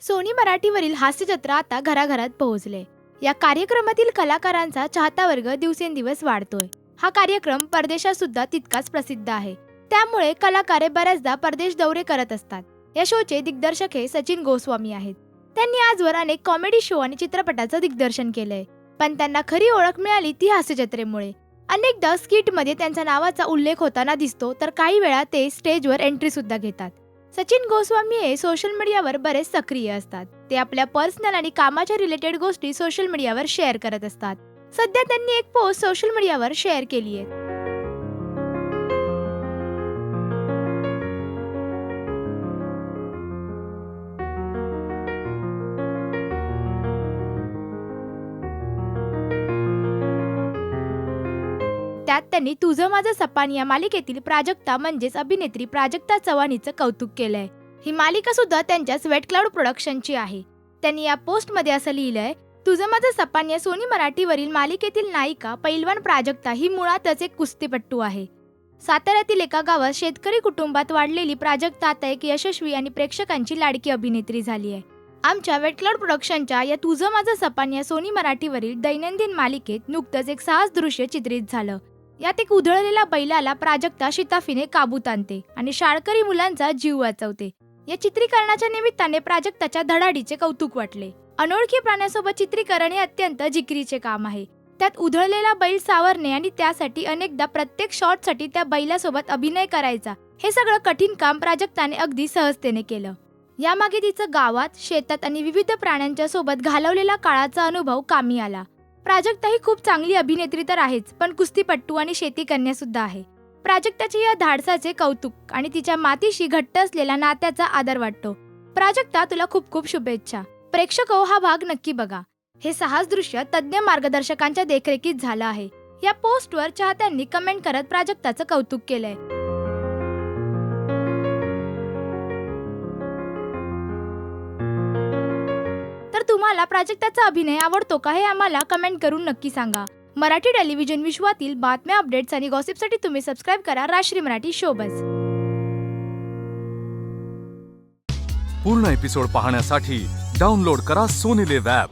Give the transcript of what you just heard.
Sony मराठीवरील हास्यजत्रा आता घराघरात पोहोचले. या कार्यक्रमातील कलाकारांचा चाहता वर्ग दिवसेंदिवस वाढतोय. हा कार्यक्रम परदेशात सुद्धा तितकाच प्रसिद्ध आहे. त्यामुळे कलाकारे बऱ्याचदा परदेश दौरे करत असतात. या शोचे दिग्दर्शक हे सचिन गोस्वामी आहेत. त्यांनी आजवर अनेक कॉमेडी शो आणि चित्रपटाचं दिग्दर्शन केलंय. पण त्यांना खरी ओळख मिळाली ती हास्यजत्रेमुळे. अनेकदा स्किटमध्ये त्यांच्या नावाचा उल्लेख होताना दिसतो तर काही वेळा ते स्टेजवर एंट्री सुद्धा घेतात. सचिन गोस्वामी हे सोशल मीडियावर बरेच सक्रिय असतात. ते आपल्या पर्सनल आणि कामाच्या रिलेटेड गोष्टी सोशल मीडियावर शेअर करत असतात. सध्या त्यांनी एक पोस्ट सोशल मीडियावर शेअर केली आहे. त्यात त्यांनी तुझं माझं सपान या मालिकेतील प्राजक्ता म्हणजेच अभिनेत्री प्राजक्ता चव्हाण हिचं कौतुक केलंय. ही मालिका सुद्धा त्यांच्या स्वेट क्लाउड प्रोडक्शनची आहे. त्यांनी या पोस्टमध्ये असं लिहिलंय तुझं माझं सपान या सोनी मराठीवरील मालिकेतील नायिका पैलवान प्राजक्ता ही मुळातच एक कुस्तीपट्टू आहे. साताऱ्यातील एका गावात शेतकरी कुटुंबात वाढलेली प्राजक्ता आता एक यशस्वी आणि प्रेक्षकांची लाडकी अभिनेत्री झाली आहे. आमच्या वेटक्लाउड प्रोडक्शनच्या या तुझं माझं सपान या सोनी मराठीवरील दैनंदिन मालिकेत नुकतंच एक साहस दृश्य चित्रित झालं. यात एक उधळलेल्या बैलाला प्राजक्ता शिताफीने काबूत आणते आणि शाळकरी मुलांचा जीव वाचवते. या चित्रीकरणाच्या निमित्ताने प्राजक्ताच्या धडाडीचे कौतुक वाटले. अनोळखी प्राण्यासोबत चित्रीकरण हे अत्यंत जिकरीचे काम आहे. त्यात उधळलेला बैल सावरणे आणि त्यासाठी अनेकदा प्रत्येक शॉटसाठी त्या बैलासोबत अभिनय करायचा हे सगळं कठीण काम प्राजक्ताने अगदी सहजतेने केलं. यामागे तिचं गावात शेतात आणि विविध प्राण्यांच्या सोबत घालवलेला काळाचा अनुभव कामी आला. प्राजक्ता ही खूप चांगली अभिनेत्री तर आहेच पण कुस्तीपट्टू आणि शेती कन्या सुद्धा आहे. प्राजक्ताचे या धाडसाचे कौतुक आणि तिच्या मातीशी घट्ट असलेल्या नात्याचा आदर वाटतो. प्राजक्ता तुला खूप खूप शुभेच्छा. प्रेक्षक हो, हा भाग नक्की बघा. हे साहस दृश्य तज्ज्ञ मार्गदर्शकांच्या देखरेखीत झालं आहे. या पोस्टवर चाहत्यांनी कमेंट करत प्राजक्ताचं कौतुक केलंय. तर तुम्हाला प्राजक्ताचा अभिनय आवडतो का हे आम्हाला कमेंट करून नक्की सांगा. मराठी टेलिव्हिजन विश्वातील बातम्या अपडेट्स आणि गॉसिपसाठी तुम्ही सबस्क्राईब करा राष्ट्रीय मराठी शोबज पूर्ण एपिसोड पाहण्यासाठी डाउनलोड करा सोनी लिव्ह ॲप